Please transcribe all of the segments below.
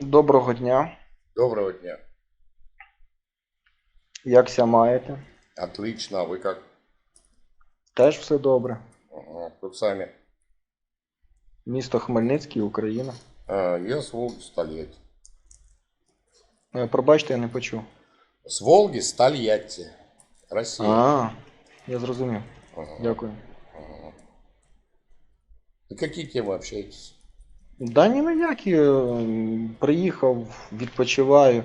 Доброго дня. Доброго дня. Якся маєте? Отлично, а вы как? Теж все добре. Ага, Тут сами. Місто Хмельницький, Україна. А, я с Волги столетия. Е, Пробачте, я не почув. С Волги Стольятти. Россия. А, я зрозумів. Ага, Дякую. ага. На какие темы общаетесь? Да ні на які. Приїхав, відпочиваю,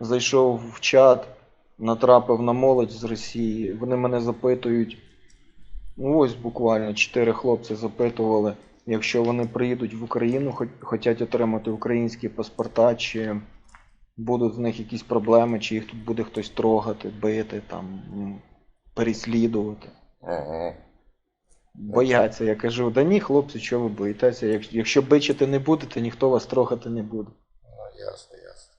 зайшов в чат, натрапив на молодь з Росії. Вони мене запитують. Ну ось буквально чотири хлопці запитували, якщо вони приїдуть в Україну, хочуть отримати українські паспорта, чи будуть в них якісь проблеми, чи їх тут буде хтось трогати, бити, там, переслідувати. Ага. Бояться. Я кажу, да ні, хлопці, що ви боїтеся? Як- Якщо бичити не будете, ніхто вас трогати не буде. А, ясно, ясно.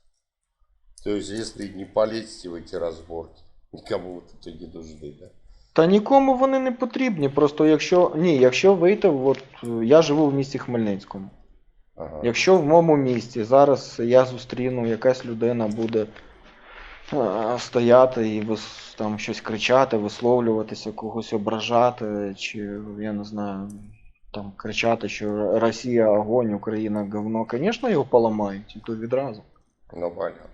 То есть, если не полезете в эти разборки, никому вы тут не нужны, да? Та нікому вони не потрібні. Просто якщо. Ні, якщо вийти, от е, я живу в місті Хмельницькому. Ага. Якщо в моєму місті зараз я зустріну, якась людина буде е, стояти і вис, там щось кричати, висловлюватися, когось ображати, чи я не знаю, там кричати, що Росія огонь, Україна говно, звісно, його поламають, і то відразу. Ну, понятно.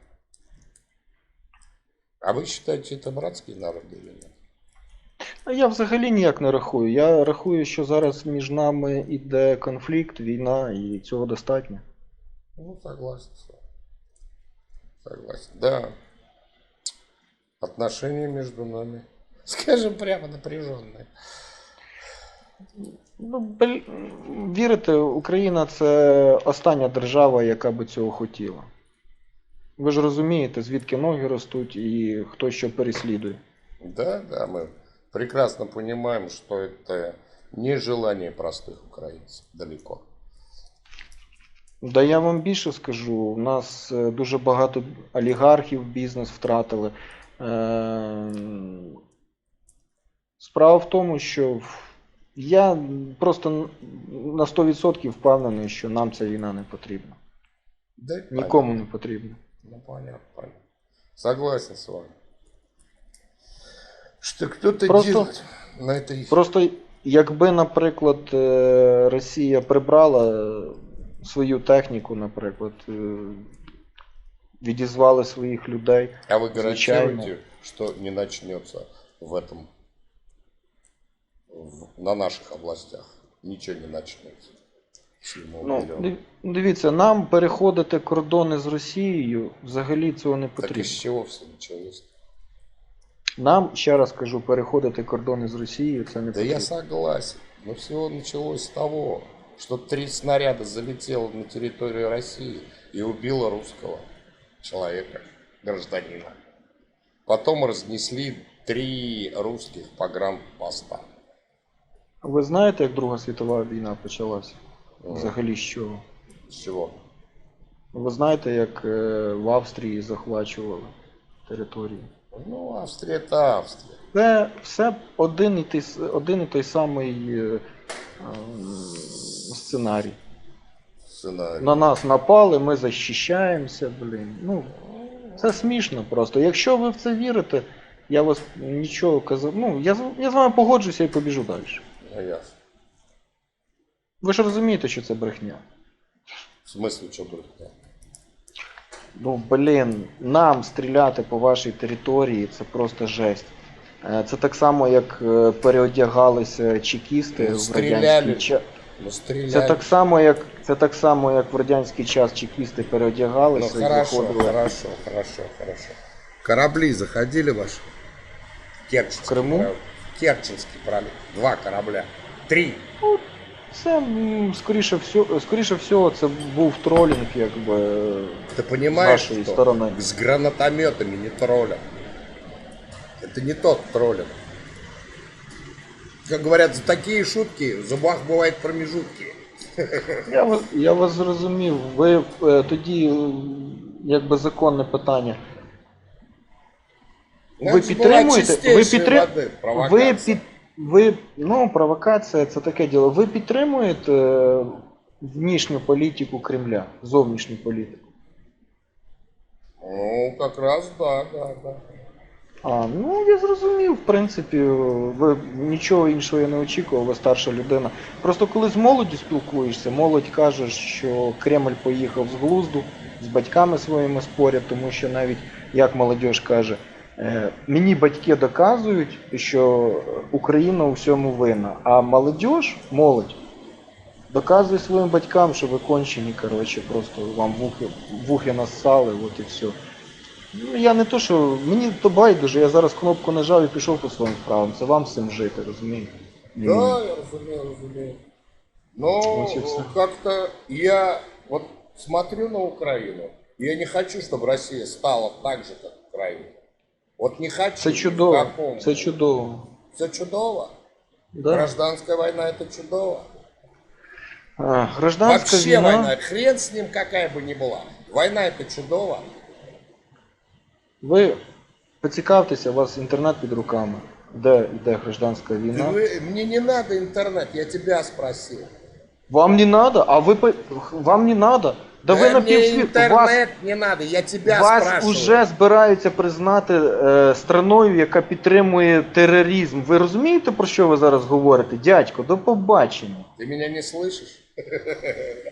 А вы считаете, это братские народы или нет? А я взагалі ніяк не рахую. Я рахую, що зараз між нами іде конфлікт, війна, і цього достатньо. Ну, согласен с вами. Согласен. Да. Отношения между нами, скажем прямо, напряженные. Ну, бл... вірите, Україна це остання держава, яка би цього хотіла. Ви ж розумієте, звідки ноги ростуть і хто що переслідує. Да, да, мы прекрасно понимаем, что это не желание простых украинцев далеко. Да я вам більше скажу, у нас е, дуже багато олігархів бізнес втратили. Е, Справа в тому, що я просто на 100% впевнений, що нам ця війна не потрібна. Да, Нікому не потрібна. Ну, понятно, понятно. Согласен с вами. Что кто-то Просто- на этой... Просто якби, наприклад, е, Росія прибрала свою техніку, наприклад, е, відізвали своїх людей. А вы Звичайно. гарантируете, что не начнется в этом, в- на наших областях? Ничего не начнется. Чему Ну, дивіться, нам переходити кордони з Росією взагалі цього не Так потрібно. из чего все началось? Нам, ще раз кажу, переходити кордони з Росією це не Да потрібно. я согласен. Но всего началось с того, что три снаряда залетело на территорию России и убило русского человека, гражданина. Потом разнесли три русских погранпоста. Ви знаєте, як Друга світова війна почалася? Взагалі з чого? С чего? Ви знаєте, як е, в Австрії захвачували територію? Ну, Австрия это Австрия. Це все один і той, один і той самий е, ем, сценарій. На нас напали, ми захищаємося, блін. Ну, це смішно просто. Якщо ви в це вірите, я вас нічого казав. Ну, я, з- я з вами погоджуся і побіжу далі. Ну, ясно. Ви ж розумієте, що це брехня. В смысле, что брехня? Ну, блін, нам стріляти по вашій території це просто жесть. Е, Це так само, як е, переодягалися чекісти Ну, в стріляли. радянський час. Ну, стреляли. Це так само, як це так само, як в радянський час чекісти Ну, переодягалися і хорошо, заходили. хорошо, хорошо, хорошо. Корабли заходили ваши? Керченский В Крыму? пролив. Керченский пролив. Два корабля. Три. Це м, скоріше всього, скоріше всього, це був тролінг, якби Ты понимаешь, С нашей что стороны. с гранатометами не троллят. Это не тот троллинг. Как говорят, за такие шутки в зубах бывают промежутки. Я вас, я вас зрозумів. Ви е, тоді, якби законне питання. Ви підтримуєте? Ви, чистейшої підтри... води ви, під... ви ну, провокація це таке діло. Ви підтримуєте е, внішню політику Кремля, зовнішню політику? Ну, как раз да, да, да. А, ну я зрозумів, в принципі, ви нічого іншого я не очікував, ви старша людина. Просто коли з молоддю спілкуєшся, молодь каже, що Кремль поїхав з глузду, з батьками своїми спорять, тому що навіть як молодь каже, е, мені батьки доказують, що Україна у всьому винна, а молодь, молодь, доказує своїм батькам, що ви кончені, коротше, просто вам вухи, вухи нассали, от і все. Ну, я не то, що. Мені то байдуже, я зараз кнопку нажав і пішов по своїм справам. Це вам з цим жити, розумієте? Не мені. Да, я разумею, разумею. Но Вот и всё. как-то я вот смотрю на Украину, и я не хочу, чтобы Россия стала так же, как Украина. Вот не хочу. Це ни в чудово. каком. Це чудово. Це чудово. Да? Гражданская война это чудово. А, гражданська Вообще війна. война, хрен с ним какая бы ни была. Война это чудово. Ви поцікавтеся, у вас інтернет під руками. Де йде гражданська Ты війна? вы- мне не надо интернет, я тебя спросил. Вам не надо, а ви по- вам не надо. Да ви на мне півсвіту. Вас, интернет не надо, я тебя вас спрашиваю. уже збираються признати е, страною, яка підтримує тероризм. Ви розумієте, про що ви зараз говорите? Дядько, до побачення. Ты меня не слышишь?